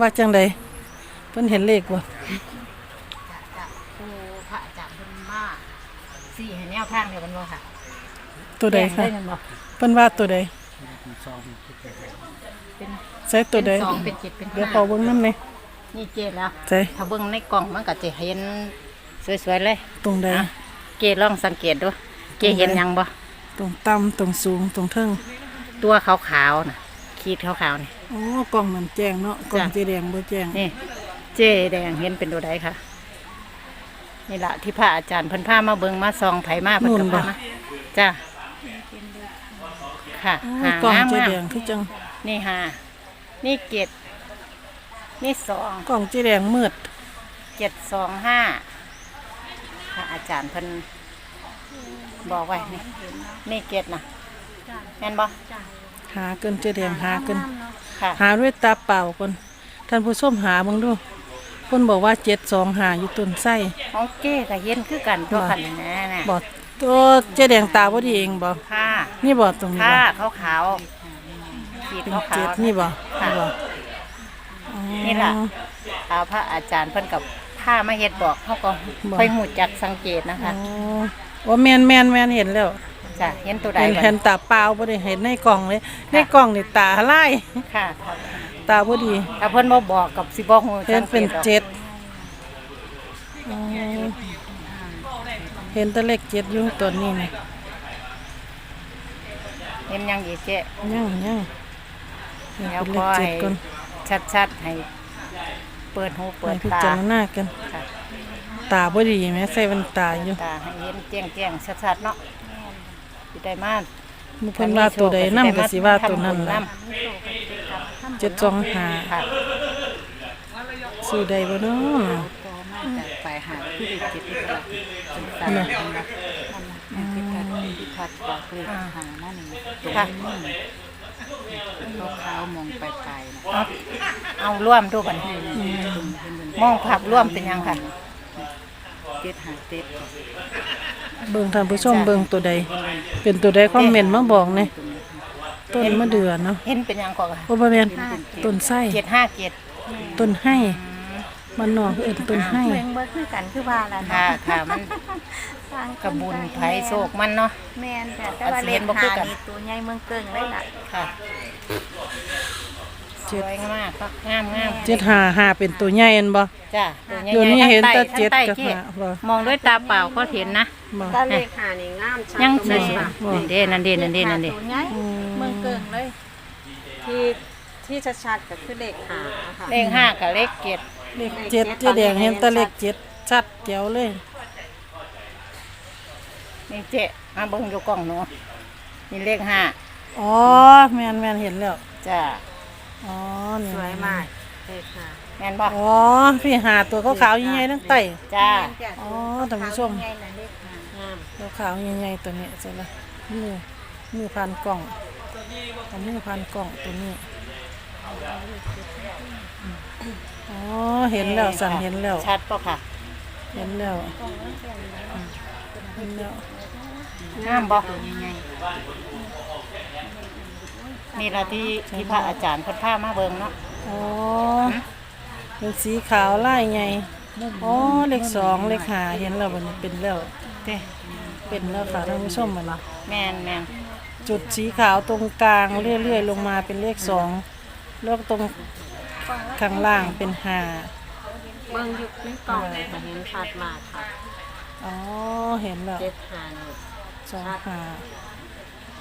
ว่าจังใดเพิ่นเห็นเลขบ่จะจะปูพระอาจารย์เพิ่นมาสี่ให้แนวทางเดียวกันบ่ค่ะตัวใดแจ้คะงได้กันบ่เพิ่นว่าตัวใดเป็นใส่ตัวใดเป็นสองเป็นเจ็ดเป็นเดี๋ยวขอห้าเบิ่งนำแหน่นี่เจ็ดแล้วใส่ถ้าเบิ่งในกล่องมันก็จะเห็นสวยๆเลย ตรงใดอะ เกลองสังเกตดู เกเห็นหยังบ่ตรงต่ำตรงสูงตรงเทิงตัวขาวๆน่ะ ขีดขาวๆนี่ โอ้กล้องมันแจ้งเนาะกล้องจ้ะ สีแดงบ่แจ้งนี่ เจแดงเห็นเป็นตัวใดค่ะ นี่ล่ะที่พระอาจารย์เพิ่นพามาเบิ่งมาซองไผมาเพิ่นก็พามาจ้าค่ะโอ้หากล้องงามเจ๊มากแดงคือจังนี่หานี่เจ็ดนี่สอง กล้องเจ๊แดงมืดเจ็ดสองห้าพระอาจารย์เพิ่นบอกไว้นี่นี่เจ็ดนะแม่นบ่ หาเกินเจ๊แดงหาเกินค่ะหาด้วยตาเปล่าก่อนท่านผู้ชมหาเบิ่งดูเพิ่นบอกว่า725หาอยู่ต้นไส้ของเก้กับเย็นคือกันตัวขันแน่น่ะบ่ตัวเจ๊แดงตาบ่ดีเองบ่ค่ะ นี่บ่ตรงนี้ค่ะบ่ขาวขาวๆขีดเป็นขาวขาวเจ็ดนี่บ่ค่ะนี่บ่อ๋อนี่ล่ะเอาพระอาจารย์เพิ่นกับผ้ามาเฮ็ดบอกเขาก็บอกค่อยหูจักสังเกตนะคะอ๋อว่าแม่นแม่นแม่นเห็นแล้ว จ้ะเห็นตัวใดเห็นก่อเห็นนตาเปล่าบ่ได้เห็นในกล่องเลย ในกล่องนี่ตาลายค่ะตาบ่ดี ถ้าเพิ่นบ่บอกกับสิบ่ฮู้เห็นเป็นสังกตหรอกเจ็ดอ๋อเห็นแตะเลขเจ็ดอยู่ตัวนี้นี่เห็นยังอีกเจ๊ยังยังเห็นเดี๋ยวเป็นเลพขอเจ็ให้ดก่อนชัดๆให้เปิดหูเปิให้ดพิตาจารณากัน ค่ะตาบ่ดีแม่ใส่แว่นตาอยู่ตาให้เห็นแจ้งๆชัดๆเนาะสิ ได้มาเพิ่นว่าตัวใดนำก็สิว่าตัวนั้นล่ะทำบุญนเจ็ดสองห้าำค่ะซื้อได้บ่เนาะไปหาผู้ดีจิตวิทยาศึกษาน่ะพิพัฒน์พิพัฒน์บอกเลยหาหน้าหนึ่งค่ะขาวมองไปไกลนะเอาร่วมดูกันมองภาพร่วมเป็นยังค่ะเจ็ดหาเจ็ด เบิ่งท่านผู้ชมเบิ่งตัวใด เป็นตัวใดคอมเมนต์มาบอกแหน่ต้นมะเดื่อเนาะเห็นเป็นยังก่อนค่ะโอ้บ่แม่นต้นไส้เจ็ดห้าเจ็ดต้นให้มันนอกเอิ้นต้นให้เมืองเบิดคือกันคือว่าล่ะค่ะค่ะมันสร้างกระบุญไผโศกมันเนาะแม่นจ้ะแต่ว่าอันเสีเล่ยนนบ่คือหากันนี่ตัวใหญ่เมืองเกิงเลยล่ะค่ะ สวยมากก็งามงามเจ็ดหาหาเป็นตัวใหญ่อันบ่จ้ะเดี๋ยวนี้เห็นแต่ทั้งเจ็ดใต้กับทั้งใต้หาบ่มองด้วยตาเปล่าก็เห็นนะ บ่ ตาเลขหานี่งามชัดยังตรสวยนี้ค่ะนั่นเด้นั่นเด้นั่นเด้นั่นเด้ตัวใหญ่เมืองเกิงเลย ที่ที่ชัดๆก็คือเลขหาค่ะ เลขห้ากับเลขเจ็ดเลขเจ็ดเจ๊แดงเห็นแต่เลขเจ็ดชัดแจ๋วเลยนี่เจ๊มาเบิ่งอยู่กล่องหนูนี่เลขห้าอ๋อแม่นแม่นเห็นแล้วจ้ะ อ๋อนี่สวยมากเลขหาแม่นบ่อ๋อพี่หาตัวขาวๆใหญ่ๆทั้งไต จ้า อ๋อท่านผู้ชมใหญ่น่ะเลขหางามตัวขาวใหญ่ๆตัวนี้ใช่ละมือมือพันกล่องเอามือพันกล่องตัวนี้อ๋อเห็นแล้วสั่นเห็นแล้ว ชัดป่ะค่ะเห็นแล้วเห็นแล้ว งามบ่ นี่ละที่ที่พระอาจารย์เพิ่นพามาเบิ่งเนาะอ๋อเป็นสีขาวไล่ไงอ๋อเลขสองเลขหาเห็นแล้วมันเป็นแล้วเด้เป็นแล้วค่ะท่านผู้ชมมันแม่นแม่นจุดสีขาวตรงกลางเรื่อยๆ ลงมาเป็นเลขสองแล้วตรงข้างล่างเป็นหาเบิ่งอยู่ในกล่องเลยเห็นชัดมากค่ะอ๋อเห็นแล้วเจ็ดหานี่สองหา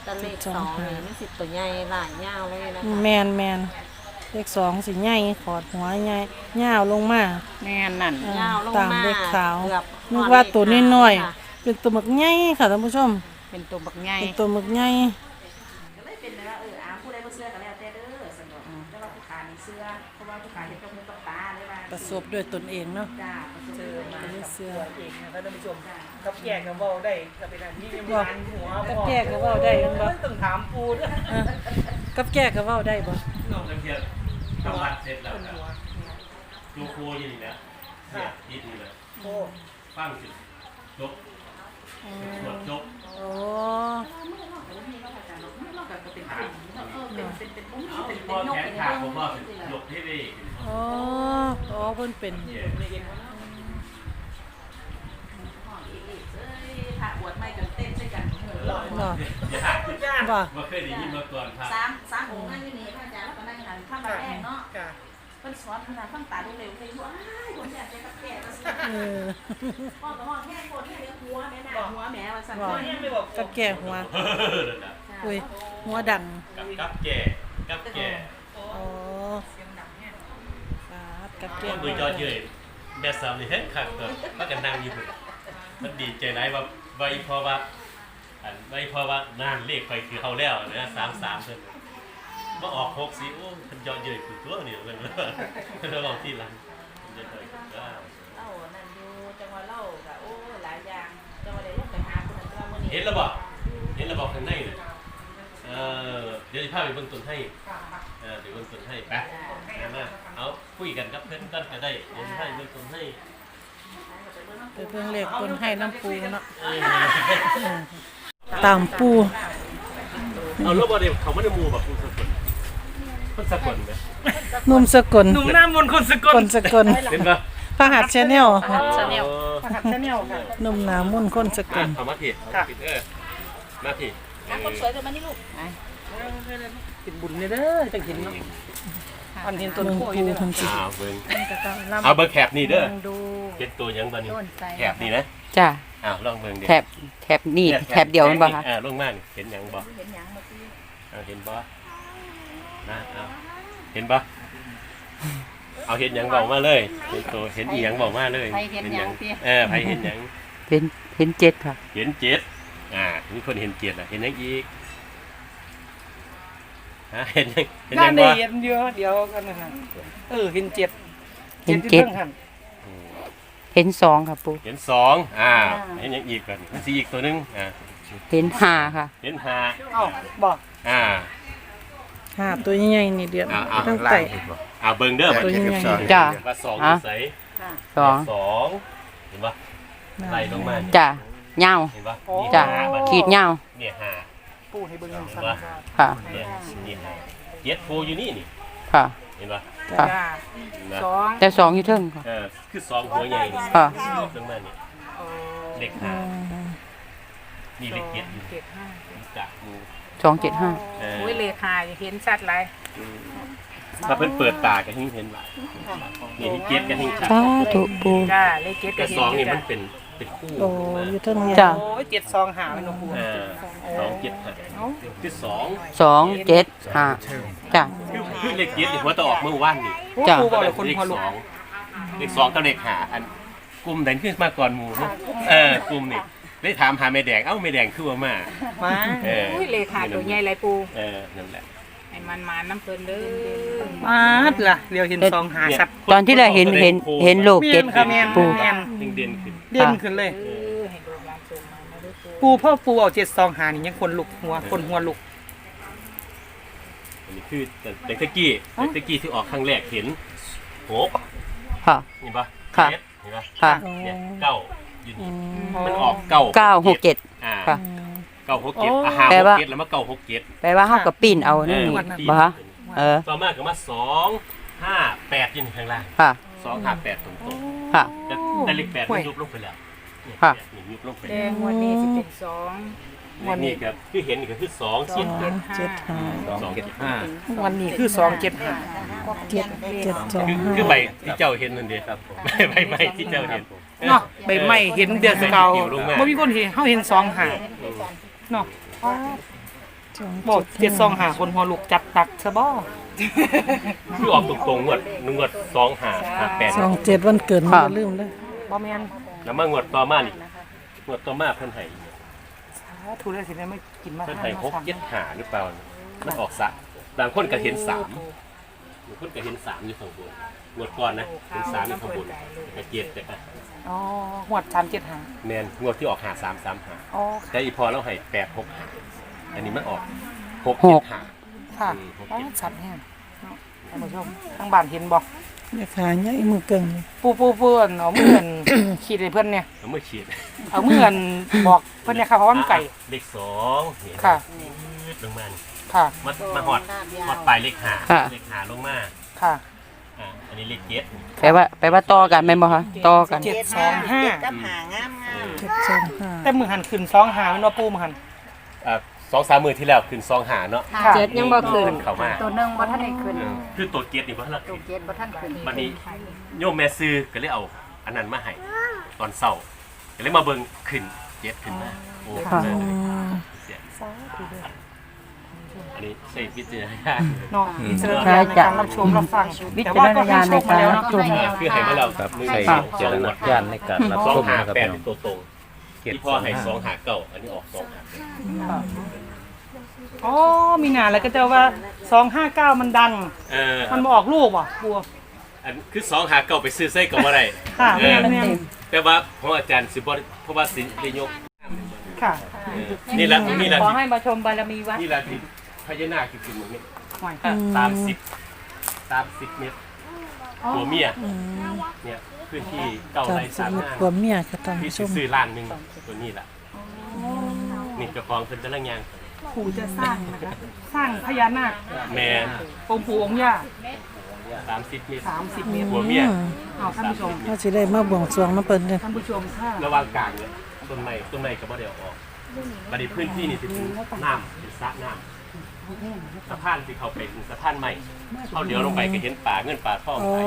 แตาเลขสองนี่มันสิตัวใหญ่หลายยาวเลยนะคะแมนแมนเลขสองสีใหญ่ขอดหัวใหญ่ยาวลงมา แม่นนั่นเออยาวลงตามมาเลขขาวเกือบนึกว่าตัวน้อยค่ะๆเป็นตัวหมึกใหญ่ค่ะท่านผู้ชม เป็นตัวบักใหญ่เป็นตัวหมึกใหญ่เป็นแล้วเอออาผู้ใดบ่เชื่อก็แล้วแต่เด้อสนอกแต่ว่าผู้ขานี่เชื่อเพราะว่าผู้ขาเห็นกับมือกับตาเลยว่าประสบด้วยตนเองเนาะ จ้าประสบ เจอมาด้วยเสื้อเองนะครับท่านผู้ชมกับแก่กับเบาได้กับเป็นอันที่ยังบอกมันหัวกับแก่ก็เว้าได้แม่นบ่ต้องถามปูด้วยอะกับแก่ก็เว้าได้บ่นอกจากเทียบทำวัดเสร็จแล้วครับดูโคอยังนี่นะเนี่ยอีดีเลยโอ้ฟังสิจบสวดจบโอ้แต่ว่ามีก็อาจารย์เราก็เป็นเป็นเออเป็นเป็นเป็นมุ้งเอาเป็นพอเป็นยกแขเป็นนขาดเบิ้ผมงว่าหยกให้ได้อ๋ออ๋อเพิ่นเป็น ห้องอีกเอ้ยถ้าอวดไม่กันเต้นใช่ กันเออบ่ยากบ่มาเคยได้ยินมาก่อนครับสามสามองค์นั่งอยู่นี่พระอาจารย์แล้วก็นั่งหันข้ามมาแรกเนาะจ้ะเพิ่นสอนขนาดข้ามตาดูเร็วเลยอยู่อ้ายคนอยากจะกับแก่ก็สิเออห้องกับห้องแค่คนที่เลี้ยงหัวแม่น่ะหัวแม่ว่าสั่นบ่พ่อเนี่ยไม่บอกกับแก่หัวเออนั่นน่ะอุ้ยหัวดังกับกับแก่กับแก่อ๋อครับกับแก่คนมือจอเยยแม่สาวนี่เฮ็ดคักตัวมันก็นั่งอยู่พุ่นมันดีใจหลายว่าไว้เพราะว่า อันไว้เพราะว่านานเลขไปคือเขาแล้วนะ33เพิ่นบ่ออก6สิโอ้เพิ่นยอเยยคือตัวนี่เพิ่นแล้วลองที่หลังเดี๋ยวเพิ่นก็เล่านั่นอยู่จังหวะเล่าก็โอ้หลายอย่างจังหวะได้ลงไปหาคนนั้นจังวะมื้อนี้เห็นแล้วบ่เห็นแล้วบ่ข้างในน่ะเออเดี๋ยวสิพาไปเบิ่งต้นให้เออเดี๋ยวเบิ่งต้นให้ไปเอามาเอาคุยกันกับเพิ่นกันก็ได้เดี๋ยวสิพาไปเบิ่งต้นให้ไปเบิ่งเลขคนให้น้ำปูเนาะ ตามปูเอาแล้วบ่ได้เขาบ่ได้หมู่แบบคนสกลคนสกลไหมหนุ่มสกลหนุ่มหน้ามนต์คนสกลคนสกลเห็นบ่พระหัตชาแนลชาแนลหัดชาแนลค่ะ หนุ่มหนามุ่นคนสกมาลเข้ามาผิดเอาผิดเออมาผิดอะคนสวยเดี๋ยวมานี่ลูกติดบุญเนี่ยเด้อจังเห็นเนาะอันเห็นต้นเมืองโพอปูยู่เนี่ยทั้งสิอ่าเบิ่งก็ต้องลำเอาเบิ่งแคบนี่เด้อดูเฮ็ดตัวหยังบ่นี่ต้นไทรแคบนี่นะจ้ะ อ้าวลองเบิ่งเด้แถบแถบนี่แถบเดียวมันบ่คะอ่าลงมานี่เห็นหยังบ่เห็นหยังเมื่อกี้เอาเห็นบ่นะเอาเห็นบ่เอาเห็นหยังบอกมาเลยเห็นตัวเห็นอีหยังบอกมาเลยเออไผเห็นหยังเห็นเห็นเจ็ดค่ะ เห็นเจ็ดอ่ามีคนเห็นเจ็ดอะเห็นยังอีกฮะเห็นยังเห็นน่ายังได้บ่เห็นเยอะเดี๋ยวกันนะฮะเออเห็นเจ็ดเห็นเจ็ดที่พิ่งหัน เห็นสองค่ะปูเห็นสองอ่าเห็นยังอีกก่อนมันสีอีกตัวหนึงอ่าเห็นห้าค่ะ เห็นห้าเอ้าบอกอ่าหาตัวใหญ่ๆนี่เดือนอ่าอ่าตั้งล่าแต่งเห็นบ่อ่าเบิ่งเด้อตัวใหญ่จ้ะ ว่าสองอะใสสองสองเห็นปะไล่ลงมาจ้ะเงาเห็นปะจ้ะนี่ห้าบัดขีดเงาเนี่ยห้าปูให้เบิ่งเห็นสั่นปะค่ะ เนี่ยนี่ห้าเจ็ดโพอยู่นี่นี่ค่ะ เห็นปะ ค่ะ จ้านะสองแต่สองอยู่เทิงค่ะเออคือสองหัวใหญ่นี่ค่ะลงมานี่เลขห้านี่เลขเจ็ดอยู่เจ็ดห้าจากมูสองเจ็ดห้าเออโอ้ยเลขาเห็นชัดหลายถ้าเพิ่นเปิดตาก็หิ้งเห็นว่านี่ที่เจ็ดก็หิ้งชัดสาธุปูจ้าเลขเจ็ดแต่ก็เห็สนองอนี่ยู่มัจ้ะนเป็น เป็นคู่โอ้อยู่เทั้งเนี่ยจ้ะ โอ้ยเจ็ดสองหาเลยนะปูเออสองเจ็ดห้าคือสองสองเจ็ดห้าจ้ะ คือคือเลขเจ็ดนี่หัวตะออกเมื่อวานนี่จ้ะ ปูบอกเลยคนเลขหัวลุสกองเลขสองกับเลขห้าอันกลุ่มไหนขึ้นมาก่อนหมู่เนอะเออกลุ่มนี่ได้ถามหาแม่แดงเอ้าแม่แดงคือว่ามามา เอออุ้ยเลขาตัวใหญ่ไรปูเออนั่นแหละ ให้มันมาน้ำเพลินเด้อมาดล่ะเดี๋ยวเห็นสองหาชัดตอนที่เราเห็นเห็นเห็นโลกเจ็ดแม่นค่ะแม่นปูแม่นเด่นๆขึ้นเด่นขึ้นเลยปูพ่อปูเอาเจ็ดซองหานี่ยังคนลุกหัวคนหัวลุก อันนี้คือแต่แต่ตะกี้แต่ตะกี้ที่ออกครั้งแรกเห็นหกค่ะ เห็นปะค่ะเจ็ดเห็นปะค่ะ เนี่ยเก้าอยู่อืนี่มมันออกเก้าเก้าหกเจ็ดอ่าค่ะ เก้าหกเจ็ดอาหารแปลหกว่า เจ็ดแล้วมาเก้าหกเจ็ดแปลว่าเฮากับปีนเอานั่นนี่บ่คะเออต่อมาก็มาสองห้าแปดอยินข้างล่างค่ะ สองห้าแปดตรงค่ะๆแต่แต่เลขแปดมันยุบลงไปแล้วเนี่ยค่ะ แปดนี่ยุบลงไปแดแล้วงวันนี้จะเป็นสองเลขนี่ครับคือเห็นนี่ก็คือสองสเจ็อดงห้าเจ็ดห้าสองเจ็ดห้าวันนี้คือสองเจ็ดห้าเจ็ดเจ็ดสองคือห้าคือใบที่เจ้าเห็นนั่นเดียวครับใบใบที่เจ้าเห็น เนาะใบไม้เห็นเดือนเก่าอยู่ลงมาบ่มีคนเห็นเขาเห็นสองหา เนาะสองบอกเจ็ดซองหาคนหัวลุกจัดตักซะบ่คือออกตรงๆงวดงวดสองห้าห้าแปดสองเจ็ดวันเกิดมันอย่าลืมเลยบ่แม่นแล้วมางวดต่อมานี่งวดต่อมาเพิ่นให้ถูกแล้วสิได้ไม่กินมาเพิ่นให้หกเจ็ดหาหรือเปล่ามันออกสะบางคนก็เห็นสาม บางคนก็เห็นสามอยู่ข้างบนงวดก่อนนะเห็นสามอยู่ข้างบนแต่เจ็ดแต่ก็อ๋อหวดสามเจ็ดหาแมนงวดที่ออกหาสามสามหาอ๋อแต่อีพอเราให้แปดหกหาอันนี้มันออกหกหเจ็กดหาค่ะอืมหกอ๋อเจ็ดชัดแฮงเนาะท่านผู้ชมทางบ้านเห็นบ่เลขหาใหญ่มือเกิงเลยปูปูปูอันเอามืออันขีดให้เพิ่นเนี่ยเอามื่อฉีดเอามืออันบอกเพิ่นเนี่ยค่ะเพราะว่ามันไก่เลขสองนี่ค่ะยืดลงมานี่ ค่ะ มามาหอดหอดปลายเลขหาค่ะ เลขหาลงมาค่ะ อ่าอันนี้เลขเจ็ดแปลว่าแปลว่าต่อกันแม่นบ่คะต่อกันเจ็ดสองห้ากับหางามงามเจ็ดสองห้าแต่มือหันขึ้นสองหามันว่าปูมือหัน อ่าสองสามมือที่แล้วขึ้นสองหาเนาะค่ะ เจ็ดยังบ่ขึ้นเข้ามาตัวหนึงบ่ทันได้ขึ้นเออคือตัวเจ็ดนี่เพราะเราตัวเจ็ดบ่ทันขึ้นวันนี้โยมแม่ซื้อก็เลยเอาอันนั้นมาให้ตอนเศร้าก็เลยมาเบิ่งขึ้นเจ็ดขึ้นมาโอ้ค่ะเอออืมเสีย อันนี้ใช้วิจารณญาณเนาะวิจารณญาณในการรับชมรับฟังวิแต่จารว่าณก็ให้ญาณโชในคมาการแล้วรับเนาะชม คือให้มาเราครับมือใช้สองวิจารณญาณในการรับสองชมหานะครับแปดพี่น้องเป็นตัวตรงเจ็ดที่สพ่อองให้สอห้างหาเก้าอันนี้ออกสองหาอ๋อมีหนาแล้วก็จะว่าสองห้าเก้ามันดัง เออมันมาออกลูกว่ะบัว อันคือสองหาเก้าไปซื้อไส้กับอะไรค่ะเอแม่อแม่ แต่ว่าของอาจารย์สิบเพราะว่าสิได้ยกค่ะ เออนี่แหละนี่แหละขอให้มาชมบารมีวัดนี่แหละที่ พญานาคคือขึ้นตรงนี้หน่อยสามสิบสามสิบเมตรตัวเมียเนี่ยพื้นที่เก้าสามไร่สิสาบมเอ็ดงานกว่าเมียค่ะท่านพี่ผู้ชมซื้อล้านหนึ่งตัวนี้แหละนี่เจ้าของเพิ่นกำลังยางปู่จะสร้างนะคะสร้างพญานาคแมนองค์ปู่องค์ย่าสามสิบเมตร สามสิบเมตรหัวเมียเอาท่านผู้ชมเราสิได้มาบวงสรวงน้ำเปิ้นเด้อท่านผู้ชมถ้าระหว่างกลางเนี่ยต้นไม้ต้นไม้ก็บ่ได้เอาออกบัดนี้พื้นที่นี่สิเป็นน้ำเป็นสระน้ำ สะพานที่เขาไปถึงสะพานใหม่เขาเดี๋ยวลงไปก็เห็นป่าเงินป่าทองไป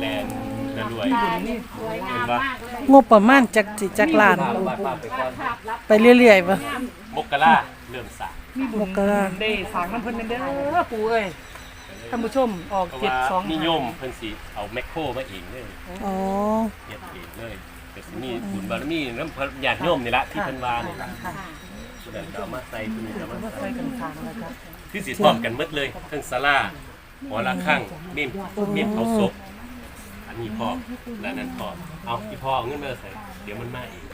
แลนระรวยเห็นปะงบประมาณจักสิจักล้าน ไปเรื่อยๆบ่มกราเริ่มสร้างมีบุมญกราได้สร้างน้ำเพิ่นเด้อปู่เอ้ยท่านผู้ชมออกเพราะเจ็ดว่าสองนิยมเพิ่นสิเอาแมคโครมาเองเลยอ๋อเฮ็ดเองเลยก็สิมีบุญบารมีน้ำพระญาติโยมนี่ละที่เพิ่นว่านี่ล่ะเดินเอามาใส่ตัวนี้เอามาใส่ใส่กันทางแล้วครับคือสิพร้อมกันหมดเลยทั้งศาลาหอระฆังเมมเมมเขาศพอันนี้พร้อมและนั้นพร้อมเอาที่พ่อเอาเงินมาใส่เดี๋ยวมันมาเอง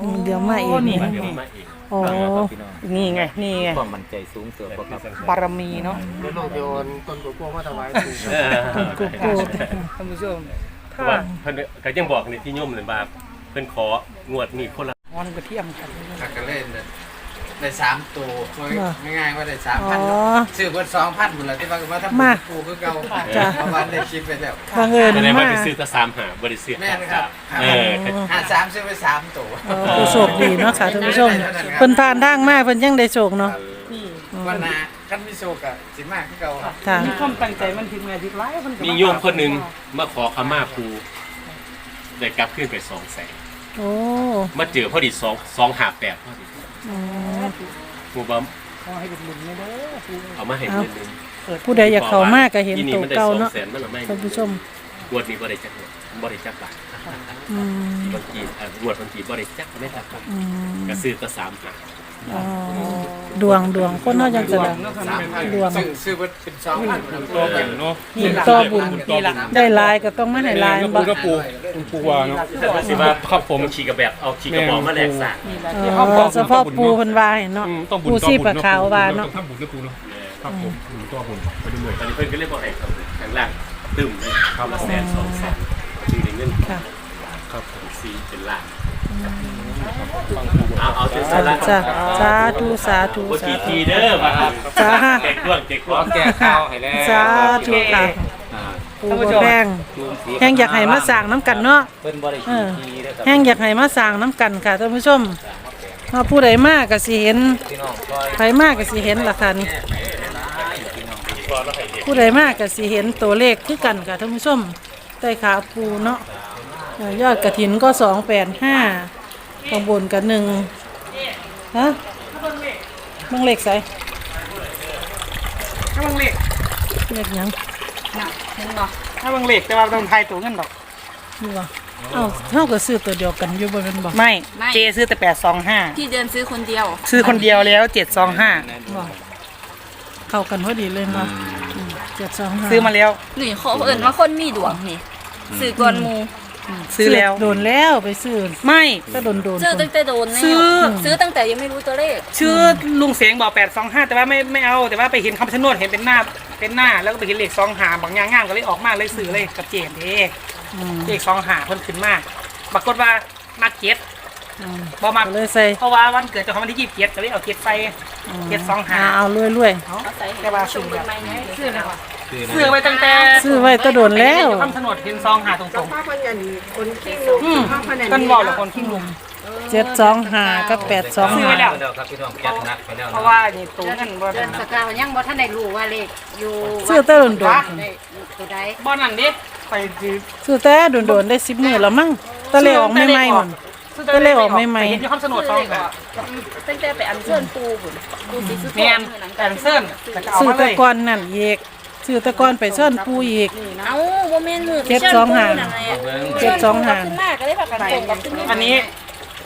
อืมเดี๋ยวมาเองนี่เดี๋ยวมันมาเองโอ้พี่น้องนี่ไง นี่ไงความมั่นใจสูงเติบบ่ครับ บารมีเนาะเดี๋ยวน้องจะโอนต้นกลัวมาถวายปู่เออโกโก้ท่านผู้ชมเพถ้าราะว่าเพิ่นก็ยังบอกในที่โยมเลยว่าเพิ่นของวดนี้คนละ งอนกระเทียมกันถ้าก็เล่นเนี่ย ได้สามตัวไม่ง่ายๆว่าได้สามอ๋พันอซื้อเพิ่นสองพันหมดแล้วที่ว่าว่าถ้ามาปูคือเก่าจ้ะ ประมาณได้คิดไปแล้วบังเอิญแสดงว่ามาไปซื้อแตะสามหาบริสุทธิ์แม่นครับเออห้าสามซื้อไปสามตัวเออผู้โชคดีเนาะค่ะท่านผู้ชมเพิ่นผ่านทางมาเพิ่นยังได้โชคเนาะวันหนาคันมิโซกะสิมากคือเก่าครับ ค่ะ มีความตั้งใจมันถึงไงที่ร้ายมันก็มีโยมคนหนึ่งมาขอขมาครูได้กลับขึ้นไปสองแสนโอ้ มาเจอพอดีสองสองหาแปดพอดี อืมหมู่บ้าขอให้เป็นบุญไม่เด้อปู่เอามาให้เงินหนึงผู้ใดอยากเข้ามาก็เห็นอีตัวมันได้เก่าสองเนาะแสนมันละไม่ท่านผู้ชมงวดนี้บ่ได้จักงวดบ่ได้จักบาทอืมบางทีเอ่องวดบางทีบ่ได้จักไม่จักบาทอืมก็ซื้อแต่สามหา อ๋อ ดวงดวงคนเฮาจังจะได้สามพันรวมซื้อซื้อเพิ่นเป็นสองพันหมดแล้วตัวแบ่งเนาะนี่ต่อบุญได้หลายก็ต้องมาให้หลายบ่ ก็ปูปูว่าเนาะแต่ว่าสิว่าครับผม ขี่กระแบบเอาขี่กระบอกมาแลกสากอ๋อเฉพาะปูเพิ่นว่าให้เนาะต้องบุญปูชีพขาวว่าเนาะต้องทำบุญด้วยปูเนาะครับผมบุญตัวบุญไปด้วยตอนนี้เพิ่นก็เลยบอกให้ครับข้างล่างตึมเลยครับละแสนสองแสนชื่อในเงินค่ะครับผมซีเป็นล้าน เอาเอาเป็นสาระจ้ะสาธุสาธุโอสาทีธุทีเด้อมาครับจ้าเก็กด้วงเก็กด้วงแก้ข้าวให้แล้วสาธุค่ะอ่าปูบ่แพงแห้งอยากให้มาสร้างน้ำกันเนาะเพิ่นบ่ได้เอขี้อทีเด้อครับแห้งอยากให้มาสร้างน้ำกันค่ะท่านผู้ชมมาผู้ใดมากก็สิเห็นพี่น้องซอยใครมากก็สิเห็นล่ะค่ะนี่ผู้ใดมากก็สิเห็นตัวเลขคือกันค่ะท่านผู้ชมใต้ขาปูเนาะเอ่อ ยอดกระถินก็สองแปดห้าข้างบนกับหนึ่งฮะมังเลขใส่ถ้าบางเหล็กเลขหยังถ้าบางเหล็กแต่ว่าต้องทายตัวเงินดอกนี่วะเอ้าเท่ากับซื้อตัวเดียวกันอยู่บ่เป็นบ่ไม่ไม่เจซื้อแต่แปดสองห้าพี่เดินซื้อคนเดียว ซื้อคนเดียวแล้วเจ็ดสองห้าบ่เข้ากันพอดีเลยเนาะเจ็ดสองห้าซื้อมาแล้วหนุ่ยเขาเอิญว่าคนมีดวงนี่ซื้อก่อนหมู ซื้อแล้ว โดนแล้วไปซื้อไม่ก็โดนโดนซื้อตั้งแต่โดนแน่ซื้อ ซื้อตั้งแต่ยังไม่รู้ตัวเลข ชื่อลุงเสียงบอกแปดสองห้าแต่ว่าไม่ไม่เอาแต่ว่าไปเห็นคำชะโนดเห็นเป็นหน้าเป็นหน้าแล้วก็ไปเห็นเลขสองหาบางอย่างง่ามก็เลยออกมาเลยซื้อเลยกับเจมส์เองเลขสองหาเพิ่นขึ้นมากปรากฏว่ามาเก็ตบอมาก็เลยใส่เพราะว่าวันเกิดเจ้าของวันที่ยี่สิบเจ็ดก็เลยเอาเก็ตไปเก็ตสองหาอ่าเอารวยรวยเอาใส่แต่ว่าซื้อเป็แบนบไม้ไงซื้อแล้วอะคือ ซื้อไว้ตั้งแต่ๆซื้อไว้ก็โดนแล้วอยู่คำชะโนดเห็นซองหาตรงพ่อพยันคนขี้ลูกๆอืมพ่อพยันกันบอกเหรอคนขี้ลุมเจ็ดสองห้ากับแปดสองซื้อห้าไว้แล้วครับพี่น้องแก๊สนักไปแล้วเพราะว่านี่ตัวนั่นบ่เดือนสกาวยังบ่ท่านได้รู้ว่าเลขอยู่ซื้อแต่โดนโดนได้ตัวใดบ่นั่นดิไปซื้อซื้อแต่โดนโดนๆได้สิบมือแล้วมั้งตะเลออกไม่ไหมๆหมดก็เลยออกใหม่ๆเห็นอยู่คำชะโนดซองหาตั้งแต่ไปอันเชิญปูบุญปูสีสุดแมนแต่เส้นแต่ก็เอาซื้อมาเลแตะยกอนนั่นอีก ซื้อแตะกอนไปซ่อนปูอีก เอาบ่แม่นมือเจ็ดสองห้าเจ็ดสองห้าขึ้นมาก็ได้พากันตรงกับขึ้นอันนี้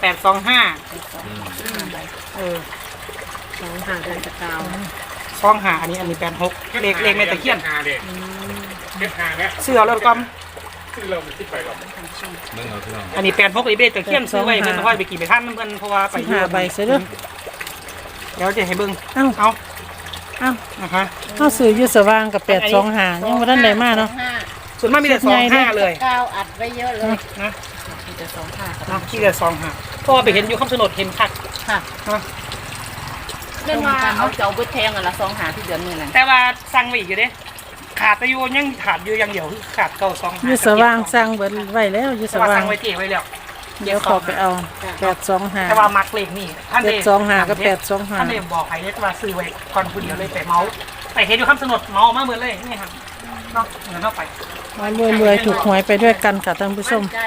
แปดสองห้าเออสองห้าเดือนสกาวซองหาอันนี้อันนี้แปดหกเลขเลขในตะเคียนหาเด็กเก็บหาไหมเสื้อแล้วก็ซื้อเราไม่คิดไปหรอกเบิ่งเอาพี่น้องอันนี้แปดหกอีเบสตะเคียนซื้อไว้เพิ่นค่อยไปกี่ไปท่านเพิ่นเพราะว่าไปสิบห้าใบเสียเด้อ เดี๋ยวจะให้เบิ่งเอ้า เอาเอ้านะคะเอาซื้ออยู่สว่างกับแปดสองห้ายังบ่ทันได้มาเนาะห้าส่วนมากมีแต่สองห้าเลยเก้าอัดไว้เยอะเลยนะมีแต่สองห้าเนาะที่แต่สองห้าเพราะว่าไปเห็นอยู่คำชะโนดเห็นคักค่ะเนาะเล่นมาเอาเจ้าเบิดแทงอะละสองหาที่เดือนนี้นั่นแต่ว่าสั่งไว้อีกอยู่เด้ ขาดไปอยู่ยังขาดอยู่อย่างเดียวคือขาดเก้าสองอยู่สว่างสร้างเบิดไว้แล้วอยู่สแต่ว่าว่าสั่งงไว้เจ๊ไว้แล้ว เดี๋ยวขอไปเอาแปดสองห้าแต่ว่ามักเลขนี่ท่านเจ็เดดสองห้ากับแปดสองห้าท่านเดบอกใครเลยว่าซื้อไว้คอนผู้เดียวเลยไปเมาส์ไปเห็นอยู่คำสนดเมาส์มาเหมือนเลยนี่ครับเนาะเงินเข้าไปมารวยๆถูกหวยไปด้วยกันค่ะท่านผู้ชม ใจ